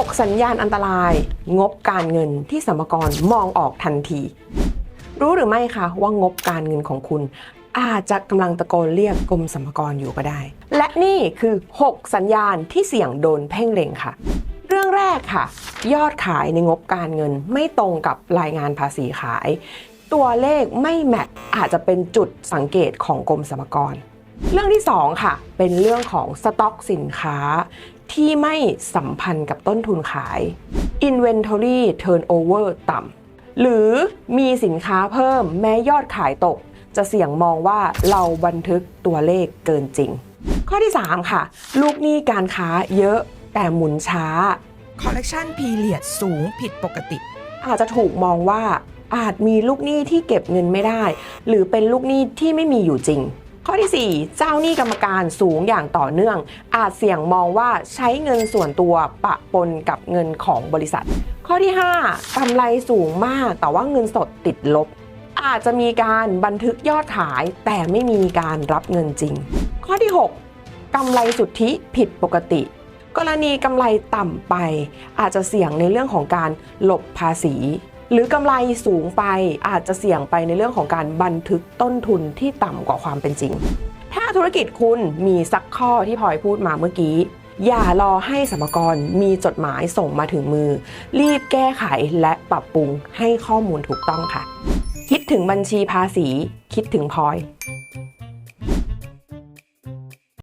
6 สัญญาณอันตราย งบการเงินที่สมกรมองออกทันที รู้หรือไม่คะว่างบการเงินของคุณ อาจจะกำลังตะโกนเรียกกรมสรรพากรอยู่ก็ได้ และนี่คือ 6 สัญญาณที่เสี่ยงโดนเพ่งเล็งค่ะ เรื่องแรกค่ะ ยอดขายในงบการเงินไม่ตรงกับรายงานภาษีขายตัวเลขไม่แมทอาจจะเป็นจุดสังเกตของกรมสรรพากร เรื่องที่ 2 ค่ะ เป็นเรื่องของสต็อกสินค้าที่ไม่สัมพันธ์กับต้นทุนขาย Inventory Turnover ต่ำหรือมีสินค้าเพิ่มแม้ยอดขายตก จะเสี่ยงมองว่าเราบันทึกตัวเลขเกินจริง ข้อที่ 3 ค่ะ ลูกหนี้การค้าเยอะแต่หมุนช้าคอลเลกชันพีเรียดสูงผิดปกติ อาจจะถูกมองว่าอาจมีลูกหนี้ที่เก็บเงินไม่ได้ หรือเป็นลูกหนี้ที่ไม่มีอยู่จริง ข้อที่ 4 เจ้าหนี้กรรมการสูงอย่างต่อเนื่อง อาจเสี่ยงมองว่าใช้เงินส่วนตัวปะปนกับเงินของบริษัท ข้อที่ 5กำไรสูงมากแต่ว่าเงินสดติดลบ อาจจะมีการบันทึกยอดขาย แต่ไม่มีการรับเงินจริง ข้อที่ 6กำไรสุทธิผิดปกติ กรณีกำไรต่ำไป อาจจะเสี่ยงในเรื่องของการหลบภาษี หรือกำไรสูงไปอาจจะเสี่ยงไปในเรื่องของการบันทึกต้นทุนที่ต่ำกว่าความเป็นจริง ถ้าธุรกิจคุณมีสักข้อที่พลอยพูดมาเมื่อกี้ อย่ารอให้สมกรมีจดหมายส่งมาถึงมือ รีบแก้ไขและปรับปรุงให้ข้อมูลถูกต้องค่ะ คิดถึงบัญชีภาษี คิดถึงพลอย